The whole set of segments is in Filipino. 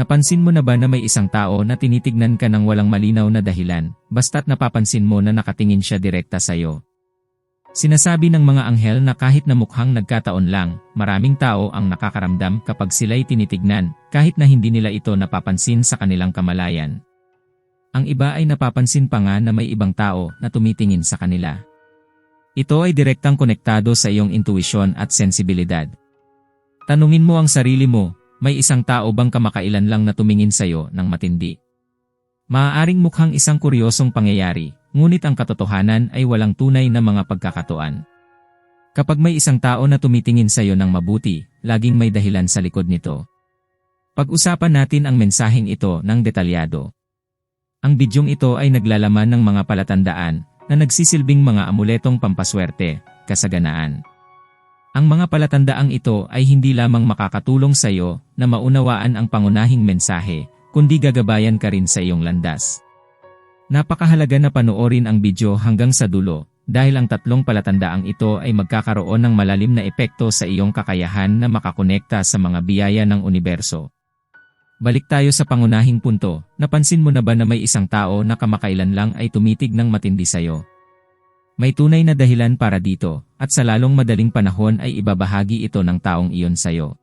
Napansin mo na ba na may isang tao na tinitignan ka ng walang malinaw na dahilan, basta't napapansin mo na nakatingin siya direkta sa'yo? Sinasabi ng mga anghel na kahit na mukhang nagkataon lang, maraming tao ang nakakaramdam kapag sila'y tinitignan, kahit na hindi nila ito napapansin sa kanilang kamalayan. Ang iba ay napapansin pa nga na may ibang tao na tumitingin sa kanila. Ito ay direktang konektado sa iyong intuisyon at sensibilidad. Tanungin mo ang sarili mo, may isang tao bang kamakailan lang na tumingin sa iyo ng matindi? Maaaring mukhang isang kuryosong pangyayari, ngunit ang katotohanan ay walang tunay na mga pagkakatuan. Kapag may isang tao na tumitingin sa iyo ng mabuti, laging may dahilan sa likod nito. Pag-usapan natin ang mensaheng ito ng detalyado. Ang bidyong ito ay naglalaman ng mga palatandaan na nagsisilbing mga amuletong pampaswerte, kasaganaan. Ang mga palatandaang ito ay hindi lamang makakatulong sa iyo na maunawaan ang pangunahing mensahe, kundi gagabayan ka rin sa iyong landas. Napakahalaga na panoorin ang video hanggang sa dulo, dahil ang tatlong palatandaang ito ay magkakaroon ng malalim na epekto sa iyong kakayahan na makakonekta sa mga biyaya ng universo. Balik tayo sa pangunahing punto, napansin mo na ba na may isang tao na kamakailan lang ay tumitig ng matindi sa iyo? May tunay na dahilan para dito, at sa lalong madaling panahon ay ibabahagi ito ng taong iyon sa iyo.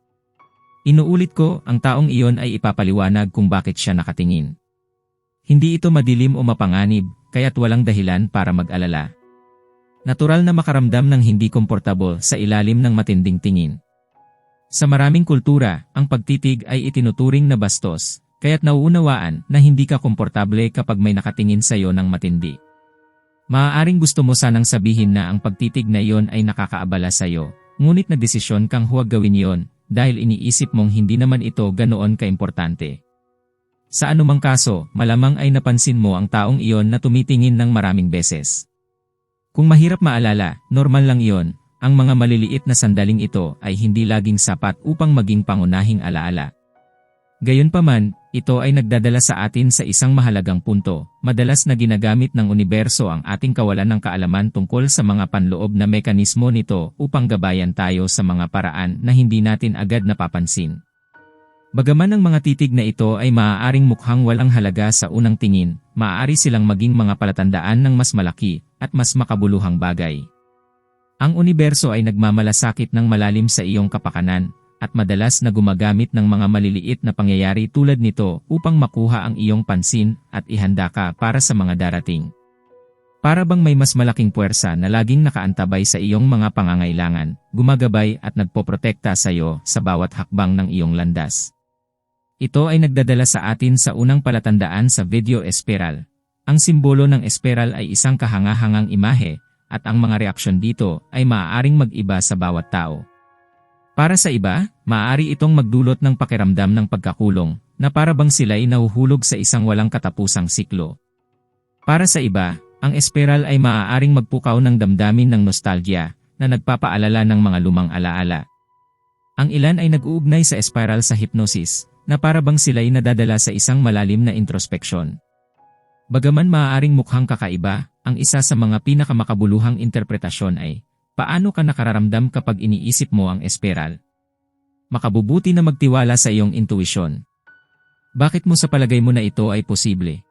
Inuulit ko, ang taong iyon ay ipapaliwanag kung bakit siya nakatingin. Hindi ito madilim o mapanganib, kaya't walang dahilan para mag-alala. Natural na makaramdam ng hindi komportable sa ilalim ng matinding tingin. Sa maraming kultura, ang pagtitig ay itinuturing na bastos, kaya't nauunawaan na hindi ka komportable kapag may nakatingin sa iyo ng matindi. Maaaring gusto mo sanang sabihin na ang pagtitig na iyon ay nakakaabala sa iyo, ngunit na desisyon kang huwag gawin iyon dahil iniisip mong hindi naman ito ganoon kaimportante. Sa anumang kaso, malamang ay napansin mo ang taong iyon na tumitingin ng maraming beses. Kung mahirap maalala, normal lang iyon, ang mga maliliit na sandaling ito ay hindi laging sapat upang maging pangunahing alaala. Gayunpaman, ito ay nagdadala sa atin sa isang mahalagang punto, madalas na ginagamit ng universo ang ating kawalan ng kaalaman tungkol sa mga panloob na mekanismo nito upang gabayan tayo sa mga paraan na hindi natin agad napapansin. Bagaman ang mga titig na ito ay maaaring mukhang walang halaga sa unang tingin, maaari silang maging mga palatandaan ng mas malaki at mas makabuluhang bagay. Ang universo ay nagmamalasakit ng malalim sa iyong kapakanan at madalas na gumagamit ng mga maliliit na pangyayari tulad nito upang makuha ang iyong pansin at ihanda ka para sa mga darating. Para bang may mas malaking puwersa na laging nakaantabay sa iyong mga pangangailangan, gumagabay at nagpoprotekta sa iyo sa bawat hakbang ng iyong landas. Ito ay nagdadala sa atin sa unang palatandaan sa video espiral. Ang simbolo ng espiral ay isang kahangahangang imahe, at ang mga reaksyon dito ay maaaring mag-iba sa bawat tao. Para sa iba, maaari itong magdulot ng pakiramdam ng pagkakulong, na para bang sila'y nahuhulog sa isang walang katapusang siklo. Para sa iba, ang espiral ay maaaring magpukaw ng damdamin ng nostalgia, na nagpapaalala ng mga lumang alaala. Ang ilan ay nag-uugnay sa espiral sa hypnosis, na para bang sila'y nadadala sa isang malalim na introspeksyon. Bagaman maaaring mukhang kakaiba, ang isa sa mga pinakamakabuluhang interpretasyon ay, paano ka nakararamdam kapag iniisip mo ang espiral? Makabubuti na magtiwala sa iyong intuisyon. Bakit mo sa palagay mo na ito ay posible?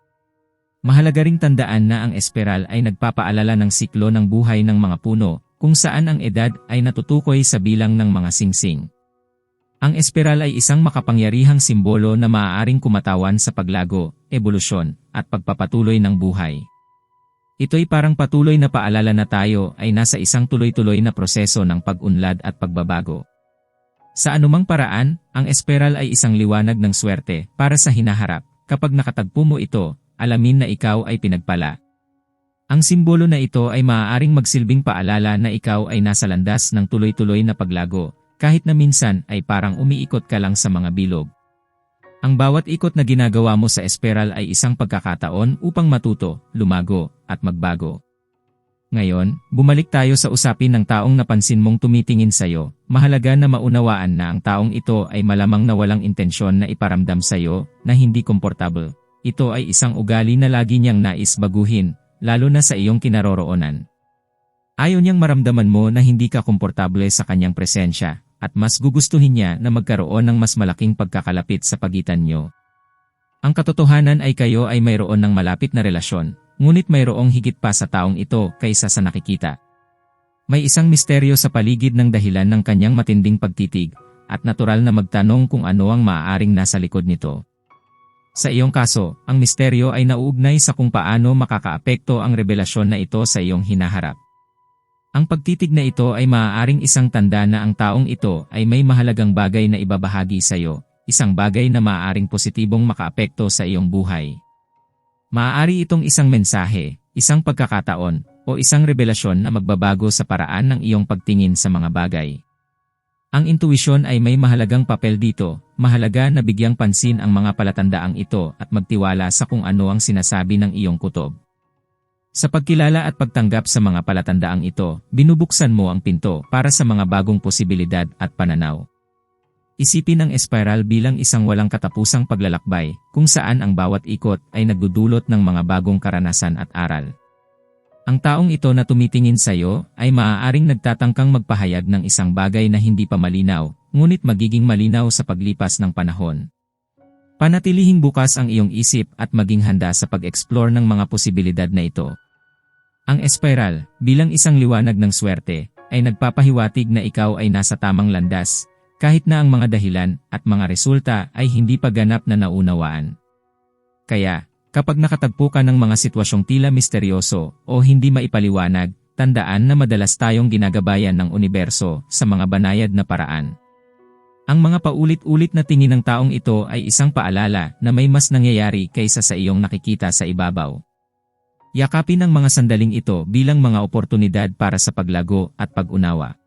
Mahalaga ring tandaan na ang espiral ay nagpapaalala ng siklo ng buhay ng mga puno, kung saan ang edad ay natutukoy sa bilang ng mga singsing. Ang espiral ay isang makapangyarihang simbolo na maaaring kumatawan sa paglago, ebolusyon, at pagpapatuloy ng buhay. Ito'y parang patuloy na paalala na tayo ay nasa isang tuloy-tuloy na proseso ng pag-unlad at pagbabago. Sa anumang paraan, ang espiral ay isang liwanag ng swerte para sa hinaharap. Kapag nakatagpo mo ito, alamin na ikaw ay pinagpala. Ang simbolo na ito ay maaaring magsilbing paalala na ikaw ay nasa landas ng tuloy-tuloy na paglago, kahit na minsan ay parang umiikot ka lang sa mga bilog. Ang bawat ikot na ginagawa mo sa espiral ay isang pagkakataon upang matuto, lumago, at magbago. Ngayon, bumalik tayo sa usapin ng taong napansin mong tumitingin sa'yo. Mahalaga na maunawaan na ang taong ito ay malamang na walang intensyon na iparamdam sa'yo na hindi komportable. Ito ay isang ugali na lagi niyang nais baguhin, lalo na sa iyong kinaroroonan. Ayaw niyang maramdaman mo na hindi ka komportable sa kanyang presensya, at mas gugustuhin niya na magkaroon ng mas malaking pagkakalapit sa pagitan nyo. Ang katotohanan ay kayo ay mayroon ng malapit na relasyon, ngunit mayroong higit pa sa taong ito kaysa sa nakikita. May isang misteryo sa paligid ng dahilan ng kanyang matinding pagtitig, at natural na magtanong kung ano ang maaaring nasa likod nito. Sa iyong kaso, ang misteryo ay nauugnay sa kung paano makakaapekto ang revelasyon na ito sa iyong hinaharap. Ang pagtitig na ito ay maaaring isang tanda na ang taong ito ay may mahalagang bagay na ibabahagi sa iyo, isang bagay na maaaring positibong makaapekto sa iyong buhay. Maaari itong isang mensahe, isang pagkakataon, o isang revelasyon na magbabago sa paraan ng iyong pagtingin sa mga bagay. Ang intuisyon ay may mahalagang papel dito, mahalaga na bigyang pansin ang mga palatandaang ito at magtiwala sa kung ano ang sinasabi ng iyong kutob. Sa pagkilala at pagtanggap sa mga palatandaang ito, binubuksan mo ang pinto para sa mga bagong posibilidad at pananaw. Isipin ang espiral bilang isang walang katapusang paglalakbay, kung saan ang bawat ikot ay nagdudulot ng mga bagong karanasan at aral. Ang taong ito na tumitingin sa iyo ay maaaring nagtatangkang magpahayag ng isang bagay na hindi pa malinaw, ngunit magiging malinaw sa paglipas ng panahon. Panatilihing bukas ang iyong isip at maging handa sa pag-explore ng mga posibilidad na ito. Ang espiral, bilang isang liwanag ng swerte, ay nagpapahiwatig na ikaw ay nasa tamang landas, kahit na ang mga dahilan at mga resulta ay hindi pa ganap na naunawaan. Kaya, Kapag nakatagpo ka ng mga sitwasyong tila misteryoso o hindi maipaliwanag, tandaan na madalas tayong ginagabayan ng universo sa mga banayad na paraan. Ang mga paulit-ulit na tingin ng taong ito ay isang paalala na may mas nangyayari kaysa sa iyong nakikita sa ibabaw. Yakapin ang mga sandaling ito bilang mga oportunidad para sa paglago at pag-unawa.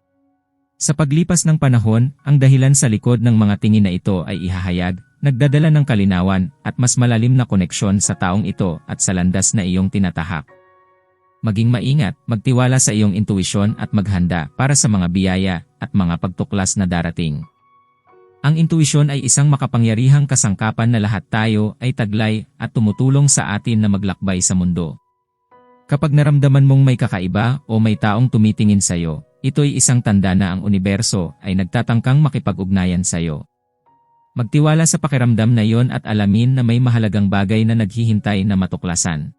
Sa paglipas ng panahon, ang dahilan sa likod ng mga tingin na ito ay ihahayag nagdadala ng kalinawan at mas malalim na koneksyon sa taong ito at sa landas na iyong tinatahak. Maging maingat, magtiwala sa iyong intuisyon at maghanda para sa mga biyaya at mga pagtuklas na darating. Ang intuisyon ay isang makapangyarihang kasangkapan na lahat tayo ay taglay at tumutulong sa atin na maglakbay sa mundo. Kapag naramdaman mong may kakaiba o may taong tumitingin sa iyo, ito'y isang tanda na ang universo ay nagtatangkang makipag-ugnayan sa iyo. Magtiwala sa pakiramdam na yon at alamin na may mahalagang bagay na naghihintay na matuklasan.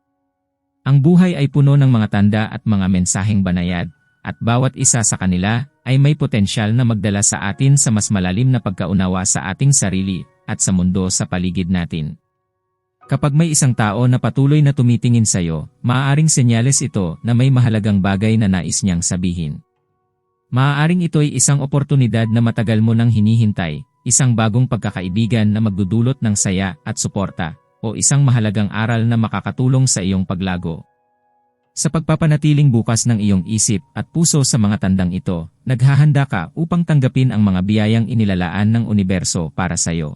Ang buhay ay puno ng mga tanda at mga mensaheng banayad, at bawat isa sa kanila ay may potensyal na magdala sa atin sa mas malalim na pagkaunawa sa ating sarili at sa mundo sa paligid natin. Kapag may isang tao na patuloy na tumitingin sa iyo, maaaring senyales ito na may mahalagang bagay na nais niyang sabihin. Maaaring ito ay isang oportunidad na matagal mo nang hinihintay, isang bagong pagkakaibigan na magdudulot ng saya at suporta, o isang mahalagang aral na makakatulong sa iyong paglago. Sa pagpapanatiling bukas ng iyong isip at puso sa mga tandang ito, naghahanda ka upang tanggapin ang mga biyayang inilalaan ng universo para sa iyo.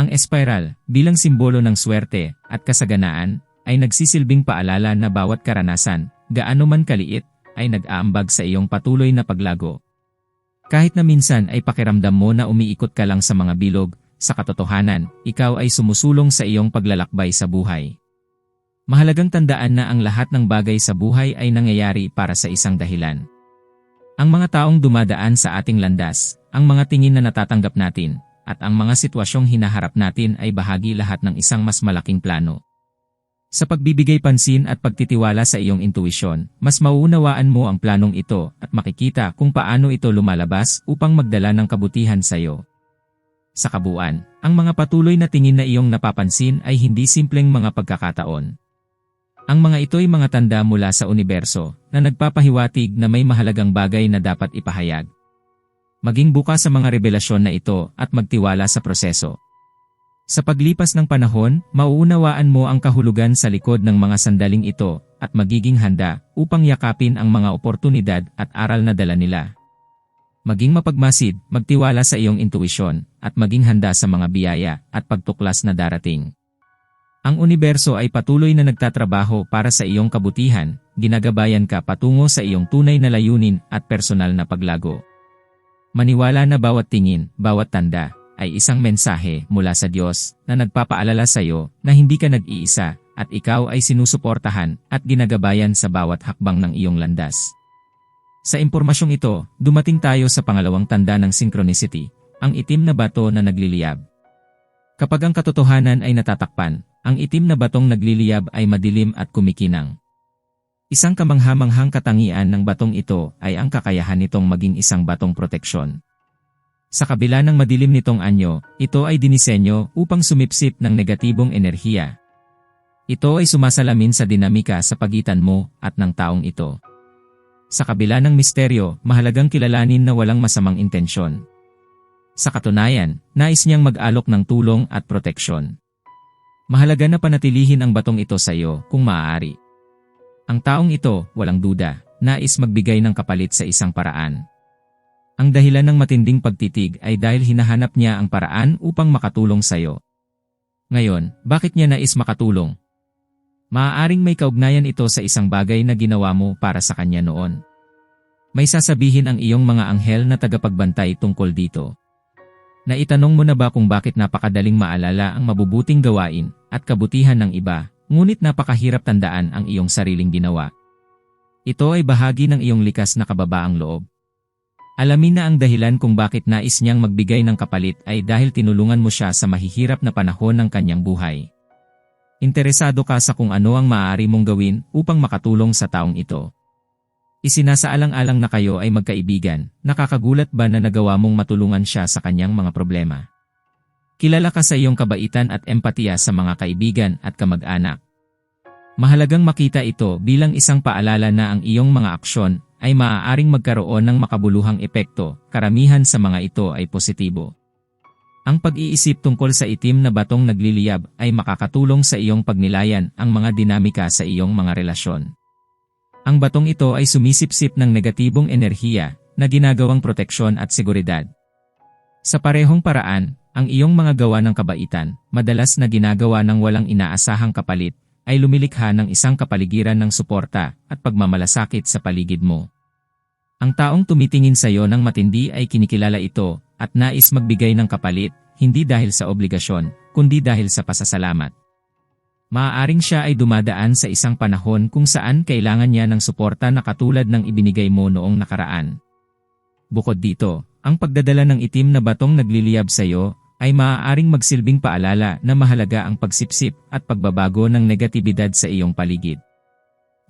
Ang espiral, bilang simbolo ng swerte at kasaganaan, ay nagsisilbing paalala na bawat karanasan, gaano man kaliit, ay nag-aambag sa iyong patuloy na paglago. Kahit na minsan ay pakiramdam mo na umiikot ka lang sa mga bilog, sa katotohanan, ikaw ay sumusulong sa iyong paglalakbay sa buhay. Mahalagang tandaan na ang lahat ng bagay sa buhay ay nangyayari para sa isang dahilan. Ang mga taong dumadaan sa ating landas, ang mga tingin na natatanggap natin, at ang mga sitwasyong hinaharap natin ay bahagi lahat ng isang mas malaking plano. Sa pagbibigay pansin at pagtitiwala sa iyong intuisyon, mas mauunawaan mo ang planong ito at makikita kung paano ito lumalabas upang magdala ng kabutihan sa iyo. Sa kabuuan, ang mga patuloy na tingin na iyong napapansin ay hindi simpleng mga pagkakataon. Ang mga ito'y mga tanda mula sa universo na nagpapahiwatig na may mahalagang bagay na dapat ipahayag. Maging bukas sa mga revelasyon na ito at magtiwala sa proseso. Sa paglipas ng panahon, mauunawaan mo ang kahulugan sa likod ng mga sandaling ito at magiging handa upang yakapin ang mga oportunidad at aral na dala nila. Maging mapagmasid, magtiwala sa iyong intuisyon, at maging handa sa mga biyaya at pagtuklas na darating. Ang universo ay patuloy na nagtatrabaho para sa iyong kabutihan, ginagabayan ka patungo sa iyong tunay na layunin at personal na paglago. Maniwala na bawat tingin, bawat tanda, ay isang mensahe mula sa Diyos na nagpapaalala sa iyo na hindi ka nag-iisa at ikaw ay sinusuportahan at ginagabayan sa bawat hakbang ng iyong landas. Sa impormasyong ito, dumating tayo sa pangalawang tanda ng synchronicity, ang itim na bato na nagliliyab. Kapag ang katotohanan ay natatakpan, ang itim na batong nagliliyab ay madilim at kumikinang. Isang kamanghamanghang katangian ng batong ito ay ang kakayahan nitong maging isang batong proteksyon. Sa kabila ng madilim nitong anyo, ito ay dinisenyo upang sumipsip ng negatibong enerhiya. Ito ay sumasalamin sa dinamika sa pagitan mo at ng taong ito. Sa kabila ng misteryo, mahalagang kilalanin na walang masamang intensyon. Sa katunayan, nais niyang mag-alok ng tulong at proteksyon. Mahalaga na panatilihin ang batong ito sa iyo kung maaari. Ang taong ito, walang duda, nais magbigay ng kapalit sa isang paraan. Ang dahilan ng matinding pagtitig ay dahil hinahanap niya ang paraan upang makatulong sa iyo. Ngayon, bakit niya nais makatulong? Maaaring may kaugnayan ito sa isang bagay na ginawa mo para sa kanya noon. May sasabihin ang iyong mga anghel na tagapagbantay tungkol dito. Naitanong mo na ba kung bakit napakadaling maalala ang mabubuting gawain at kabutihan ng iba, ngunit napakahirap tandaan ang iyong sariling ginawa? Ito ay bahagi ng iyong likas na kababaang loob. Alamin na ang dahilan kung bakit nais niyang magbigay ng kapalit ay dahil tinulungan mo siya sa mahihirap na panahon ng kanyang buhay. Interesado ka sa kung ano ang maaari mong gawin upang makatulong sa taong ito. Isinasaalang-alang na kayo ay magkaibigan, nakakagulat ba na nagawa mong matulungan siya sa kanyang mga problema? Kilala ka sa iyong kabaitan at empatiya sa mga kaibigan at kamag-anak. Mahalagang makita ito bilang isang paalala na ang iyong mga aksyon ay maaaring magkaroon ng makabuluhang epekto, karamihan sa mga ito ay positibo. Ang pag-iisip tungkol sa itim na batong nagliliyab ay makakatulong sa iyong pagnilayan ang mga dinamika sa iyong mga relasyon. Ang batong ito ay sumisipsip ng negatibong enerhiya na ginagawang proteksyon at seguridad. Sa parehong paraan, ang iyong mga gawa ng kabaitan, madalas na ginagawa ng walang inaasahang kapalit, ay lumilikha ng isang kapaligiran ng suporta at pagmamalasakit sa paligid mo. Ang taong tumitingin sa iyo ng matindi ay kinikilala ito at nais magbigay ng kapalit, hindi dahil sa obligasyon, kundi dahil sa pasasalamat. Maaaring siya ay dumadaan sa isang panahon kung saan kailangan niya ng suporta na katulad ng ibinigay mo noong nakaraan. Bukod dito, ang pagdadala ng itim na batong nagliliyab sa iyo ay maaaring magsilbing paalala na mahalaga ang pagsipsip at pagbabago ng negatibidad sa iyong paligid.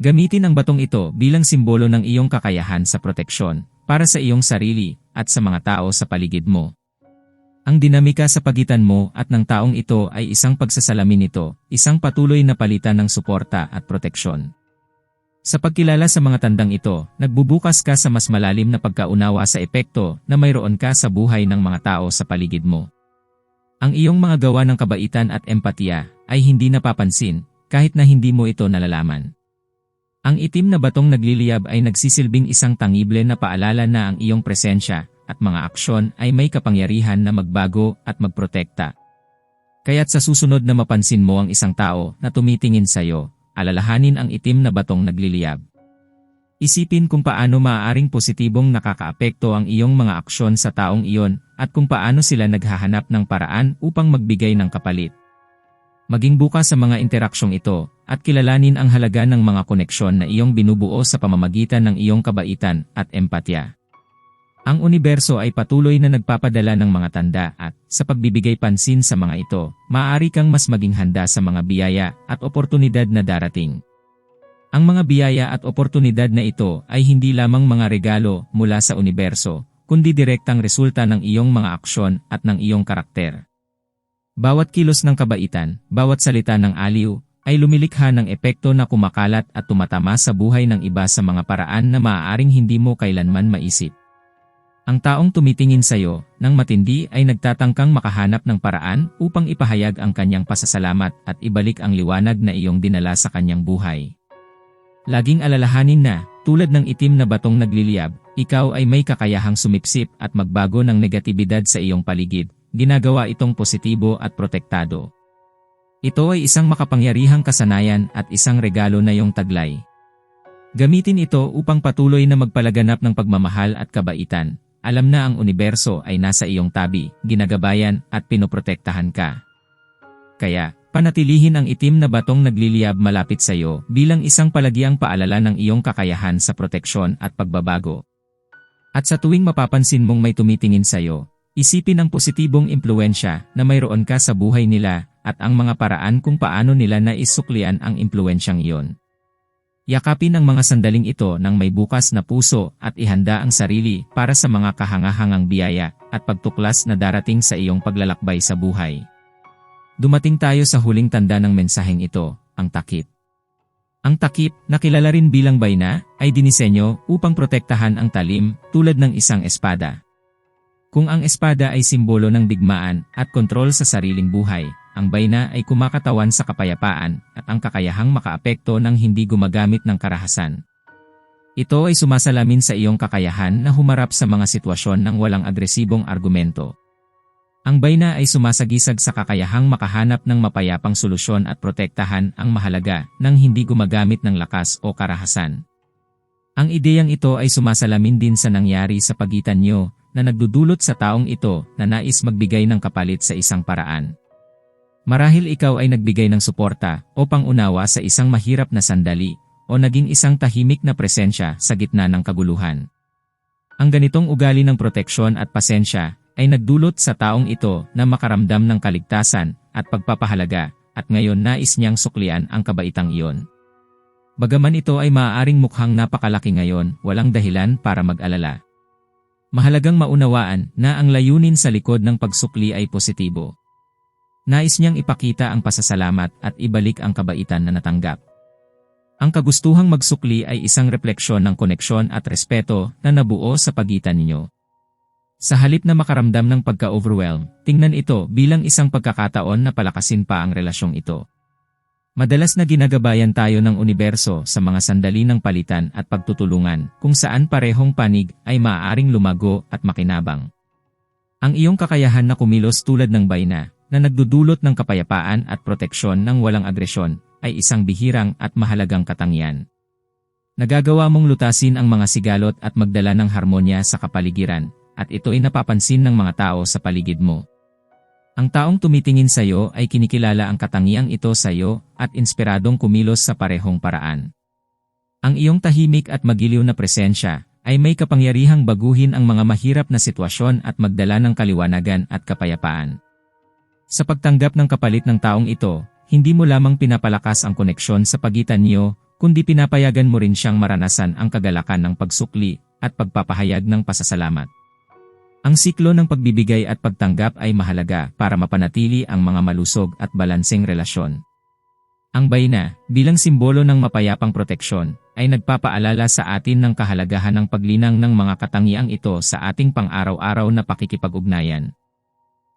Gamitin ang batong ito bilang simbolo ng iyong kakayahan sa proteksyon, para sa iyong sarili, at sa mga tao sa paligid mo. Ang dinamika sa pagitan mo at ng taong ito ay isang pagsasalamin nito, isang patuloy na palitan ng suporta at proteksyon. Sa pagkilala sa mga tandang ito, nagbubukas ka sa mas malalim na pagkaunawa sa epekto na mayroon ka sa buhay ng mga tao sa paligid mo. Ang iyong mga gawa ng kabaitan at empatiya ay hindi napapansin kahit na hindi mo ito nalalaman. Ang itim na batong nagliliyab ay nagsisilbing isang tangible na paalala na ang iyong presensya at mga aksyon ay may kapangyarihan na magbago at magprotekta. Kaya't sa susunod na mapansin mo ang isang tao na tumitingin sa iyo, alalahanin ang itim na batong nagliliyab. Isipin kung paano maaaring positibong nakakaapekto ang iyong mga aksyon sa taong iyon at kung paano sila naghahanap ng paraan upang magbigay ng kapalit. Maging bukas sa mga interaksyong ito at kilalanin ang halaga ng mga koneksyon na iyong binubuo sa pamamagitan ng iyong kabaitan at empatya. Ang universo ay patuloy na nagpapadala ng mga tanda at, sa pagbibigay pansin sa mga ito, maaari kang mas maging handa sa mga biyaya at oportunidad na darating. Ang mga biyaya at oportunidad na ito ay hindi lamang mga regalo mula sa universo, kundi direktang resulta ng iyong mga aksyon at ng iyong karakter. Bawat kilos ng kabaitan, bawat salita ng aliw, ay lumilikha ng epekto na kumakalat at tumatama sa buhay ng iba sa mga paraan na maaaring hindi mo kailanman maisip. Ang taong tumitingin sa iyo ng matindi ay nagtatangkang makahanap ng paraan upang ipahayag ang kanyang pasasalamat at ibalik ang liwanag na iyong dinala sa kanyang buhay. Laging alalahanin na, tulad ng itim na batong nagliliyab, ikaw ay may kakayahang sumipsip at magbago ng negatibidad sa iyong paligid, ginagawa itong positibo at protektado. Ito ay isang makapangyarihang kasanayan at isang regalo na iyong taglay. Gamitin ito upang patuloy na magpalaganap ng pagmamahal at kabaitan. Alam na ang universo ay nasa iyong tabi, ginagabayan at pinoprotektahan ka. Kaya, Panatilihin ang itim na batong nagliliyab malapit sa iyo bilang isang palagiang paalala ng iyong kakayahan sa proteksyon at pagbabago. At sa tuwing mapapansin mong may tumitingin sa iyo, isipin ang positibong impluensya na mayroon ka sa buhay nila at ang mga paraan kung paano nila naisuklian ang impluensyang iyon. Yakapin ang mga sandaling ito ng may bukas na puso at ihanda ang sarili para sa mga kahangahangang biyaya at pagtuklas na darating sa iyong paglalakbay sa buhay. Dumating tayo sa huling tanda ng mensaheng ito, ang takip. Ang takip, na kilala rin bilang bayna, ay dinisenyo upang protektahan ang talim tulad ng isang espada. Kung ang espada ay simbolo ng digmaan at kontrol sa sariling buhay, ang bayna ay kumakatawan sa kapayapaan at ang kakayahang makaapekto ng hindi gumagamit ng karahasan. Ito ay sumasalamin sa iyong kakayahan na humarap sa mga sitwasyon ng walang agresibong argumento. Ang bayna ay sumasagisag sa kakayahang makahanap ng mapayapang solusyon at protektahan ang mahalaga nang hindi gumagamit ng lakas o karahasan. Ang ideyang ito ay sumasalamin din sa nangyari sa pagitan nyo na nagdudulot sa taong ito na nais magbigay ng kapalit sa isang paraan. Marahil ikaw ay nagbigay ng suporta o pangunawa sa isang mahirap na sandali o naging isang tahimik na presensya sa gitna ng kaguluhan. Ang ganitong ugali ng proteksyon at pasensya ay nagdulot sa taong ito na makaramdam ng kaligtasan at pagpapahalaga at ngayon nais niyang suklian ang kabaitang iyon. Bagaman ito ay maaaring mukhang napakalaki ngayon, walang dahilan para mag-alala. Mahalagang maunawaan na ang layunin sa likod ng pagsukli ay positibo. Nais niyang ipakita ang pasasalamat at ibalik ang kabaitan na natanggap. Ang kagustuhang magsukli ay isang refleksyon ng koneksyon at respeto na nabuo sa pagitan ninyo. Sa halip na makaramdam ng pagka-overwhelm, tingnan ito bilang isang pagkakataon na palakasin pa ang relasyong ito. Madalas na ginagabayan tayo ng universo sa mga sandali ng palitan at pagtutulungan kung saan parehong panig ay maaaring lumago at makinabang. Ang iyong kakayahan na kumilos tulad ng bayna na nagdudulot ng kapayapaan at proteksyon ng walang agresyon ay isang bihirang at mahalagang katangian. Nagagawa mong lutasin ang mga sigalot at magdala ng harmonya sa kapaligiran at ito ay napapansin ng mga tao sa paligid mo. Ang taong tumitingin sa iyo ay kinikilala ang katangiang ito sa iyo at inspiradong kumilos sa parehong paraan. Ang iyong tahimik at magiliw na presensya ay may kapangyarihang baguhin ang mga mahirap na sitwasyon at magdala ng kaliwanagan at kapayapaan. Sa pagtanggap ng kapalit ng taong ito, hindi mo lamang pinapalakas ang koneksyon sa pagitan niyo, kundi pinapayagan mo rin siyang maranasan ang kagalakan ng pagsukli at pagpapahayag ng pasasalamat. Ang siklo ng pagbibigay at pagtanggap ay mahalaga para mapanatili ang mga malusog at balanseng relasyon. Ang bayna, bilang simbolo ng mapayapang proteksyon, ay nagpapaalala sa atin ng kahalagahan ng paglinang ng mga katangiang ito sa ating pang-araw-araw na pakikipag-ugnayan.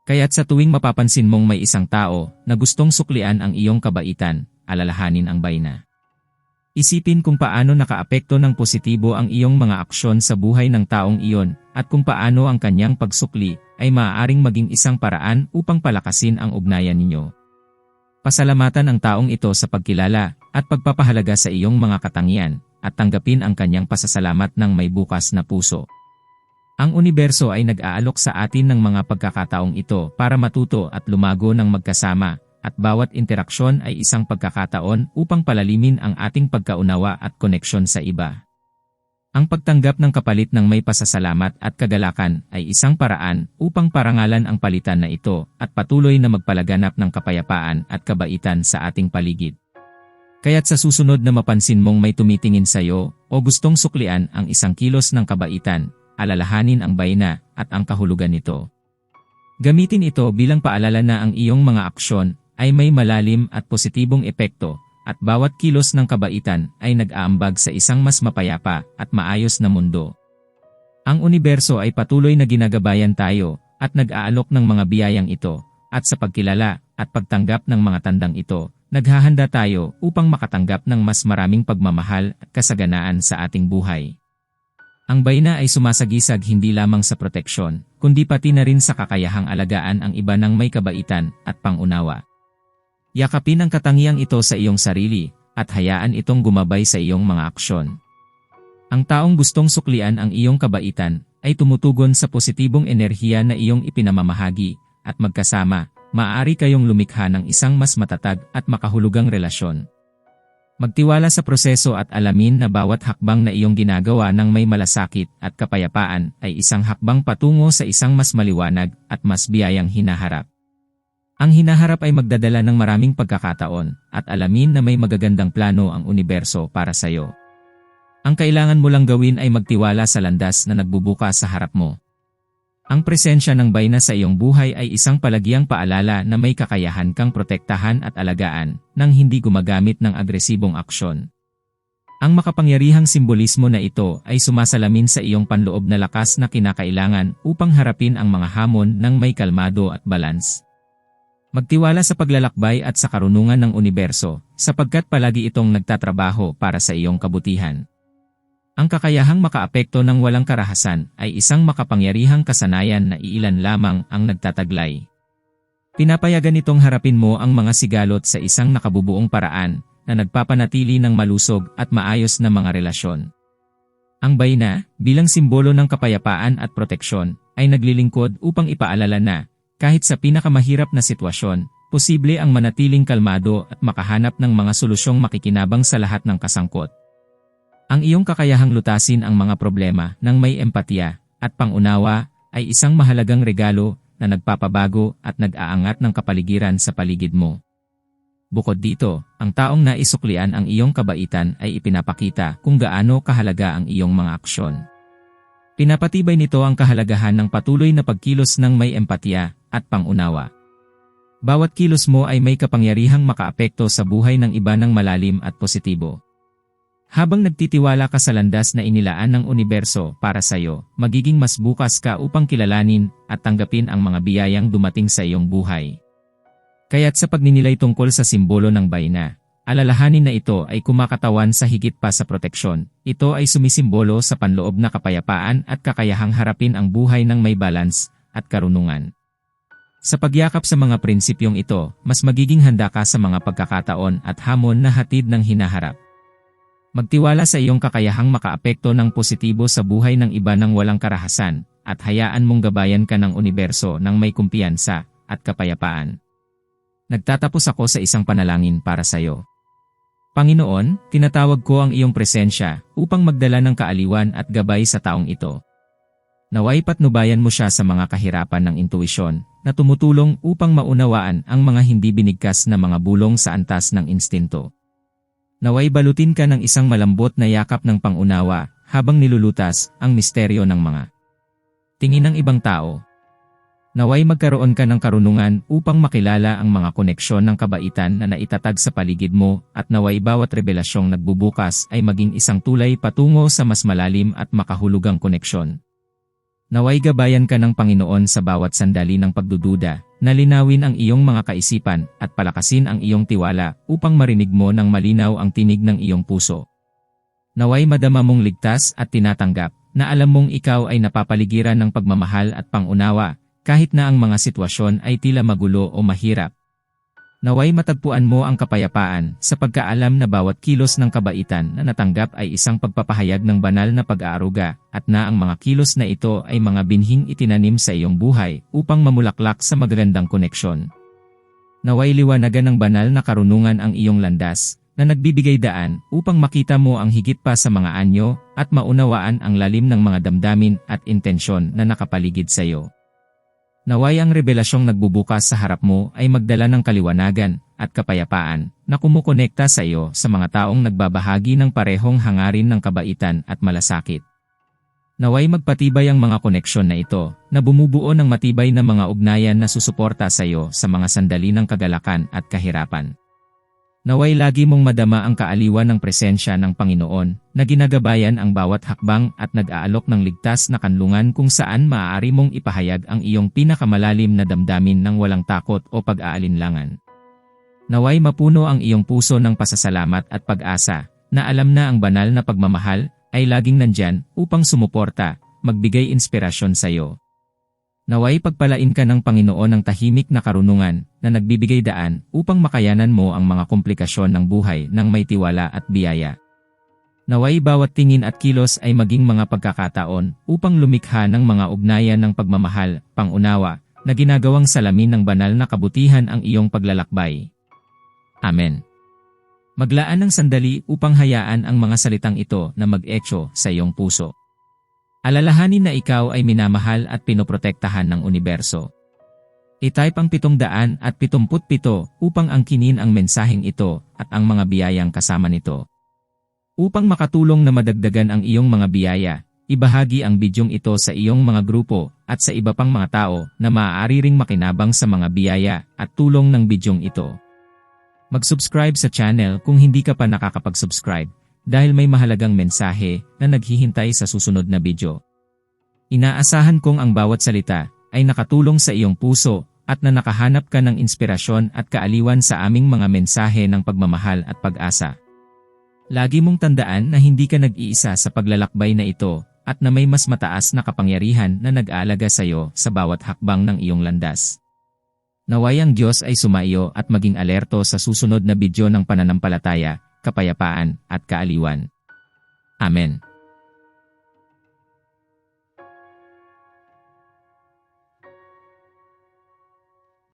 Kaya't sa tuwing mapapansin mong may isang tao na gustong suklian ang iyong kabaitan, alalahanin ang bayna. Isipin kung paano nakaapekto ng positibo ang iyong mga aksyon sa buhay ng taong iyon at kung paano ang kanyang pagsukli ay maaaring maging isang paraan upang palakasin ang ugnayan ninyo. Pasalamatan ang taong ito sa pagkilala at pagpapahalaga sa iyong mga katangian at tanggapin ang kanyang pasasalamat ng may bukas na puso. Ang universo ay nag-aalok sa atin ng mga pagkakataong ito para matuto at lumago ng magkasama at bawat interaksyon ay isang pagkakataon upang palalimin ang ating pagkaunawa at koneksyon sa iba. Ang pagtanggap ng kapalit ng may pasasalamat at kagalakan ay isang paraan upang parangalan ang palitan na ito at patuloy na magpalaganap ng kapayapaan at kabaitan sa ating paligid. Kaya't sa susunod na mapansin mong may tumitingin sa iyo o gustong suklian ang isang kilos ng kabaitan, alalahanin ang bayna at ang kahulugan nito. Gamitin ito bilang paalala na ang iyong mga aksyon ay may malalim at positibong epekto at bawat kilos ng kabaitan ay nag-aambag sa isang mas mapayapa at maayos na mundo. Ang universo ay patuloy na ginagabayan tayo at nag-aalok ng mga biyayang ito at sa pagkilala at pagtanggap ng mga tandang ito, naghahanda tayo upang makatanggap ng mas maraming pagmamahal at kasaganaan sa ating buhay. Ang bayna ay sumasagisag hindi lamang sa proteksyon, kundi pati na rin sa kakayahang alagaan ang iba ng may kabaitan at pangunawa. Yakapin ang katangiang ito sa iyong sarili, at hayaan itong gumabay sa iyong mga aksyon. Ang taong gustong suklian ang iyong kabaitan, ay tumutugon sa positibong enerhiya na iyong ipinamamahagi, at magkasama, maaari kayong lumikha ng isang mas matatag at makahulugang relasyon. Magtiwala sa proseso at alamin na bawat hakbang na iyong ginagawa ng may malasakit at kapayapaan ay isang hakbang patungo sa isang mas maliwanag at mas biyayang hinaharap. Ang hinaharap ay magdadala ng maraming pagkakataon at alamin na may magagandang plano ang universo para sa iyo. Ang kailangan mo lang gawin ay magtiwala sa landas na nagbubukas sa harap mo. Ang presensya ng bayna sa iyong buhay ay isang palagiang paalala na may kakayahan kang protektahan at alagaan nang hindi gumagamit ng agresibong aksyon. Ang makapangyarihang simbolismo na ito ay sumasalamin sa iyong panloob na lakas na kinakailangan upang harapin ang mga hamon ng may kalmado at balance. Magtiwala sa paglalakbay at sa karunungan ng universo, sapagkat palagi itong nagtatrabaho para sa iyong kabutihan. Ang kakayahang makaapekto ng walang karahasan ay isang makapangyarihang kasanayan na iilan lamang ang nagtataglay. Pinapayagan itong harapin mo ang mga sigalot sa isang nakabubuong paraan na nagpapanatili ng malusog at maayos na mga relasyon. Ang bayna, bilang simbolo ng kapayapaan at proteksyon, ay naglilingkod upang ipaalala na, kahit sa pinakamahirap na sitwasyon, posible ang manatiling kalmado at makahanap ng mga solusyong makikinabang sa lahat ng kasangkot. Ang iyong kakayahang lutasin ang mga problema ng may empatya at pangunawa ay isang mahalagang regalo na nagpapabago at nag-aangat ng kapaligiran sa paligid mo. Bukod dito, ang taong naisuklian ang iyong kabaitan ay ipinapakita kung gaano kahalaga ang iyong mga aksyon. Pinapatibay nito ang kahalagahan ng patuloy na pagkilos ng may empatya at pangunawa. Bawat kilos mo ay may kapangyarihang makaapekto sa buhay ng iba ng malalim at positibo. Habang nagtitiwala ka sa landas na inilaan ng universo para sa iyo, magiging mas bukas ka upang kilalanin at tanggapin ang mga biyayang dumating sa iyong buhay. Kaya't sa pagninilay tungkol sa simbolo ng bayna, alalahanin na ito ay kumakatawan sa higit pa sa proteksyon. Ito ay sumisimbolo sa panloob na kapayapaan at kakayahang harapin ang buhay ng may balance at karunungan. Sa pagyakap sa mga prinsipyong ito, mas magiging handa ka sa mga pagkakataon at hamon na hatid ng hinaharap. Magtiwala sa iyong kakayahang makaapekto ng positibo sa buhay ng iba ng walang karahasan, at hayaan mong gabayan ka ng universo ng may kumpiyansa at kapayapaan. Nagtatapos ako sa isang panalangin para sa iyo. Panginoon, tinatawag ko ang iyong presensya upang magdala ng kaaliwan at gabay sa taong ito. Naway patnubayan mo siya sa mga kahirapan ng intuisyon na tumutulong upang maunawaan ang mga hindi binigkas na mga bulong sa antas ng instinto. Naway balutin ka ng isang malambot na yakap ng pangunawa habang nilulutas ang misteryo ng mga tingin ng ibang tao. Naway magkaroon ka ng karunungan upang makilala ang mga koneksyon ng kabaitan na naitatag sa paligid mo at naway bawat revelasyong nagbubukas ay maging isang tulay patungo sa mas malalim at makahulugang koneksyon. Naway gabayan ka ng Panginoon sa bawat sandali ng pagdududa Nalinawin ang iyong mga kaisipan at palakasin ang iyong tiwala upang marinig mo ng malinaw ang tinig ng iyong puso. Naway madama mong ligtas at tinatanggap na alam mong ikaw ay napapaligiran ng pagmamahal at pangunawa kahit na ang mga sitwasyon ay tila magulo o mahirap. Naway matagpuan mo ang kapayapaan sa pagkaalam na bawat kilos ng kabaitan na natanggap ay isang pagpapahayag ng banal na pag-aaruga at na ang mga kilos na ito ay mga binhing itinanim sa iyong buhay upang mamulaklak sa magagandang koneksyon. Naway liwanagan ng banal na karunungan ang iyong landas na nagbibigay daan upang makita mo ang higit pa sa mga anyo at maunawaan ang lalim ng mga damdamin at intensyon na nakapaligid sa iyo. Naway ang revelasyong nagbubukas sa harap mo ay magdala ng kaliwanagan at kapayapaan na kumukonekta sa iyo sa mga taong nagbabahagi ng parehong hangarin ng kabaitan at malasakit. Naway magpatibay ang mga koneksyon na ito na bumubuo ng matibay na mga ugnayan na susuporta sa iyo sa mga sandali ng kagalakan at kahirapan. Naway lagi mong madama ang kaaliwan ng presensya ng Panginoon na ginagabayan ang bawat hakbang at nag-aalok ng ligtas na kanlungan kung saan maaari mong ipahayag ang iyong pinakamalalim na damdamin ng walang takot o pag-aalinlangan. Naway mapuno ang iyong puso ng pasasalamat at pag-asa na alam na ang banal na pagmamahal ay laging nandyan upang sumuporta, magbigay inspirasyon sa iyo Naway pagpalain ka ng Panginoon ng tahimik na karunungan na nagbibigay daan upang makayanan mo ang mga komplikasyon ng buhay ng may tiwala at biyaya. Naway bawat tingin at kilos ay maging mga pagkakataon upang lumikha ng mga ugnayan ng pagmamahal, pangunawa, na ginagawang salamin ng banal na kabutihan ang iyong paglalakbay. Amen. Maglaan ng sandali upang hayaan ang mga salitang ito na mag-echo sa iyong puso. Alalahanin na ikaw ay minamahal at pinoprotektahan ng universo. I-type ang 777 upang angkinin ang mensaheng ito at ang mga biyayang kasama nito. Upang makatulong na madagdagan ang iyong mga biyaya, ibahagi ang bidyong ito sa iyong mga grupo at sa iba pang mga tao na maaari ring makinabang sa mga biyaya at tulong ng bidyong ito. Mag-subscribe sa channel kung hindi ka pa nakakapag-subscribe dahil may mahalagang mensahe na naghihintay sa susunod na video. Inaasahan kong ang bawat salita ay nakatulong sa iyong puso at na nakahanap ka ng inspirasyon at kaaliwan sa aming mga mensahe ng pagmamahal at pag-asa. Lagi mong tandaan na hindi ka nag-iisa sa paglalakbay na ito at na may mas mataas na kapangyarihan na nag-aalaga sa iyo sa bawat hakbang ng iyong landas. Naway ang Diyos ay sumaiyo at maging alerto sa susunod na video ng pananampalataya, kapayapaan, at kaaliwan. Amen.